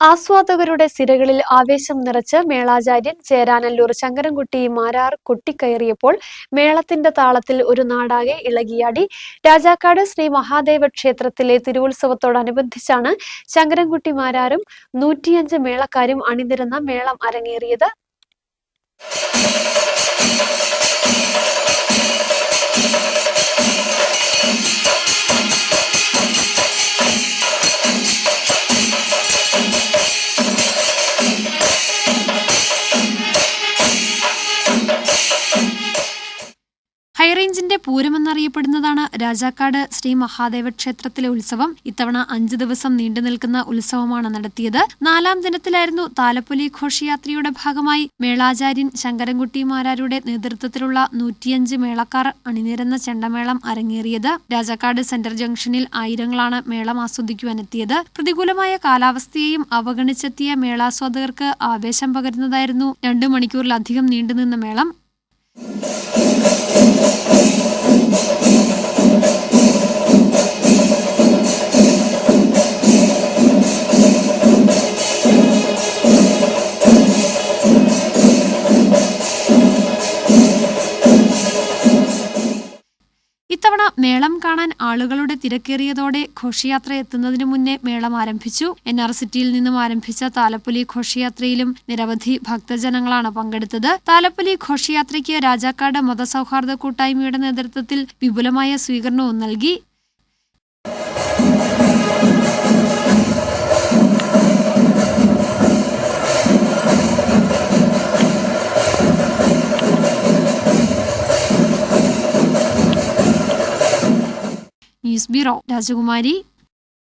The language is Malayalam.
ആസ്വാദകരുടെ സിരകളിൽ ആവേശം നിറച്ച് മേളാചാര്യൻ ചേരാനല്ലൂർ ശങ്കരൻകുട്ടി മാരാർ കൊട്ടിക്കയറിയപ്പോൾ മേളത്തിന്റെ താളത്തിൽ ഒരു നാടാകെ ഇളകിയാടി. രാജാക്കാട് ശ്രീ മഹാദേവ ക്ഷേത്രത്തിലെ തിരുവുത്സവത്തോടനുബന്ധിച്ചാണ് ശങ്കരൻകുട്ടി മാരാരും നൂറ്റിയഞ്ച് മേളക്കാരും അണിനിരുന്ന മേളം അരങ്ങേറിയത്. ഹൈറേഞ്ചിന്റെ പൂരമെന്നറിയപ്പെടുന്നതാണ് രാജാക്കാട് ശ്രീ മഹാദേവ ക്ഷേത്രത്തിലെ ഉത്സവം. ഇത്തവണ അഞ്ചു ദിവസം നീണ്ടു നിൽക്കുന്ന ഉത്സവമാണ് നടത്തിയത്. നാലാം ദിനത്തിലായിരുന്നു താലപ്പൊലി ഘോഷയാത്രയുടെ ഭാഗമായി മേളാചാര്യൻ ശങ്കരൻകുട്ടി മാരാരുടെ നേതൃത്വത്തിലുള്ള നൂറ്റിയഞ്ച് മേളക്കാർ അണിനിരന്ന ചെണ്ടമേളം അരങ്ങേറിയത്. രാജാക്കാട് സെന്റർ ജംഗ്ഷനിൽ ആയിരങ്ങളാണ് മേളം ആസ്വദിക്കുവാനെത്തിയത്. പ്രതികൂലമായ കാലാവസ്ഥയെയും അവഗണിച്ചെത്തിയ മേളാസ്വാദകർക്ക് ആവേശം പകരുന്നതായിരുന്നു രണ്ടു മണിക്കൂറിലധികം നീണ്ടുനിന്ന മേളം. ഇത്തവണ മേളം കാണാൻ ആളുകളുടെ തിരക്കേറിയതോടെ ഘോഷയാത്ര എത്തുന്നതിനു മുന്നേ മേളം ആരംഭിച്ചു. എൻ ആർ സിറ്റിയിൽ നിന്നും ആരംഭിച്ച താലപ്പൊലി ഘോഷയാത്രയിലും നിരവധി ഭക്തജനങ്ങളാണ് പങ്കെടുത്തത്. താലപ്പൊലി ഘോഷയാത്രയ്ക്ക് രാജാക്കാട് മതസൗഹാർദ്ദ കൂട്ടായ്മയുടെ നേതൃത്വത്തിൽ വിപുലമായ സ്വീകരണവും നൽകി. inspirou. Yazık Mari